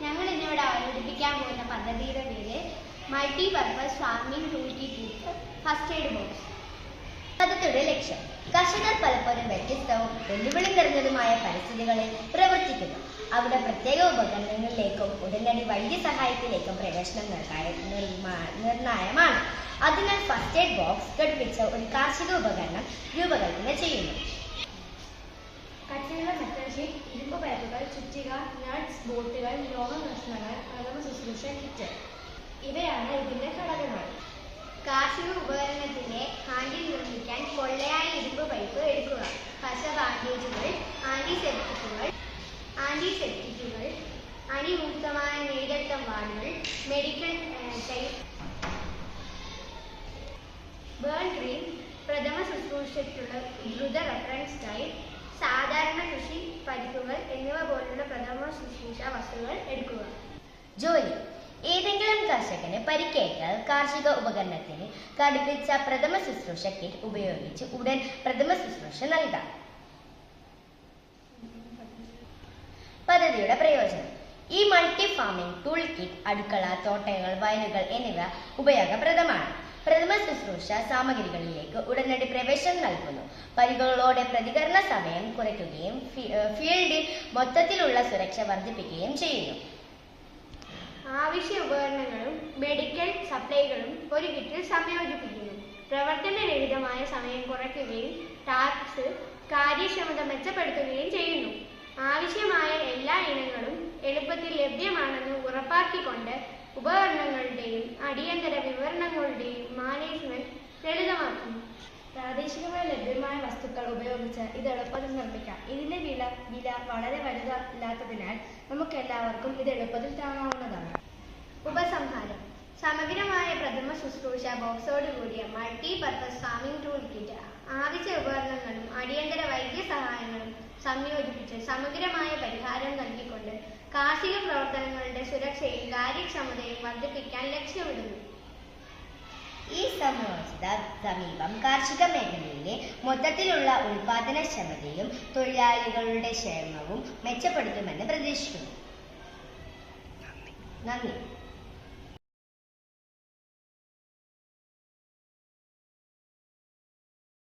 ഞങ്ങൾ ഇന്നിവിടെ അവതരിപ്പിക്കാൻ പോകുന്ന പദ്ധതിയുടെ പേര് multi purpose farming tool kit first aid box പദ്ധതിയുടെ ലക്ഷ്യം കർഷകർ പലപ്പോഴും വ്യത്യസ്തവും വെല്ലുവിളി നിറഞ്ഞതുമായ പരിസ്ഥിതികളിൽ പ്രവർത്തിക്കുന്നു. അവിടെ പ്രത്യേക ഉപകരണങ്ങളിലേക്കും ഉടനടി വൈദ്യസഹായത്തിലേക്കും പ്രവേശനം നൽകാൻ നിർമ്മാ- നിർണായകമാണ് അതിനാൽ ഫസ്റ്റ് എയ്ഡ് ബോക്സ് ഘടിപ്പിച്ച ഒരു കാർഷിക ഉപകരണം രൂപകൽപ്പന ചെയ്യുന്നു. ബോട്ടുകൾ കഷ്ണങ്ങൾ പ്രഥമ ശുശ്രൂഷ കിറ്റ്. ഇവയാണ് ഇതിന്റെ ഘടകങ്ങൾ. കാർഷിക ഉപകരണത്തിന്റെ ഹാൻഡിൽ നിർമ്മിക്കാൻ പൊള്ളയായ ഇരുമ്പ് പൈപ്പ് എടുക്കുക. പശ ബാൻഡേജുകൾ ആന്റിസെപ്റ്റിക്കുകൾ ആന്റിസെപ്റ്റിക്കുകൾ അണിമുക്തമായ നീരക്തം വാർഡുകൾ മെഡിക്കൽ ടൈപ്പ്. ബേൺ ക്രീം പ്രഥമ ശുശ്രൂഷയ്ക്കുള്ള ദ്രുത റെഫറൻസ് ടൈം സാധാരണ കൃഷി പരിക്കുകൾ എന്നിവ പോലുള്ള പ്രഥമ ശുശ്രൂഷ വസ്തുക്കൾ എടുക്കുക. ജോലി. ഏതെങ്കിലും കർഷകന് പരിക്കേറ്റാൽ കാർഷിക ഉപകരണത്തിന് ഘടിപ്പിച്ച പ്രഥമ ശുശ്രൂഷ കിറ്റ് ഉപയോഗിച്ച് ഉടൻ പ്രഥമ ശുശ്രൂഷ നൽകാം. പദ്ധതിയുടെ പ്രയോജനം. ഈ മൾട്ടി ഫാമിംഗ് ടൂൾ കിറ്റ് അടുക്കള തോട്ടങ്ങൾ വയലുകൾ എന്നിവ ഉപയോഗപ്രദമാണ്. പ്രഥമ ശുശ്രൂഷ സാമഗ്രികളിലേക്ക് ഉടനടി പ്രവേശനം നൽകുന്നു. പരിക്കുകളോടെ പ്രതികരണ സമയം കുറയ്ക്കുകയും ഫീൽഡിൽ മൊത്തത്തിലുള്ള സുരക്ഷ വർദ്ധിപ്പിക്കുകയും ചെയ്യുന്നു. ആവശ്യ ഉപകരണങ്ങളും മെഡിക്കൽ സപ്ലൈകളും ഒരു കിറ്റിൽ സംയോജിപ്പിക്കുന്നു. പ്രവർത്തനരഹിതമായ സമയം കുറയ്ക്കുകയും ടാക്സ് കാര്യക്ഷമത മെച്ചപ്പെടുത്തുകയും ചെയ്യുന്നു. ആവശ്യമായ എല്ലാ ഇനങ്ങളും എളുപ്പത്തിൽ ലഭ്യമാണെന്ന് ഉറപ്പാക്കിക്കൊണ്ട് ഉപകരണങ്ങളുടെയും അടിയന്തര വിവരണങ്ങളുടെയും മാനേജ്മെന്റ് ലളിതമാക്കുന്നു. പ്രാദേശികമായി ലഭ്യമായ വസ്തുക്കൾ ഉപയോഗിച്ച് ഇത് എളുപ്പത്തിൽ നിർമ്മിക്കാം. ഇതിന്റെ വില വില വളരെ വലുതല്ലാത്തതിനാൽ നമുക്ക് എല്ലാവർക്കും ഇത് എളുപ്പത്തിൽ താങ്ങാവുന്നതാണ്. ഉപസംഹാരം. സമഗ്രമായ പ്രഥമ ശുശ്രൂഷ ബോക്സോട് കൂടിയ multi purpose farming tool kit. ആവശ്യ ഉപകരണങ്ങളും അടിയന്തര വൈദ്യസഹായങ്ങളും സംയോജിപ്പിച്ച് സമഗ്രമായ പരിഹാരം നൽകിക്കൊണ്ട് കാർഷിക പ്രവർത്തനങ്ങളുടെ സുരക്ഷയും കാര്യക്ഷമതയും വർദ്ധിപ്പിക്കാൻ ലക്ഷ്യമിടുന്നു. ഈ സമയോചിത സമീപം കാർഷിക മേഖലയിലെ മൊത്തത്തിലുള്ള ഉൽപാദനക്ഷമതയും തൊഴിലാളികളുടെ ക്ഷേമവും മെച്ചപ്പെടുത്തുമെന്ന് പ്രതീക്ഷിക്കുന്നു. നന്ദി.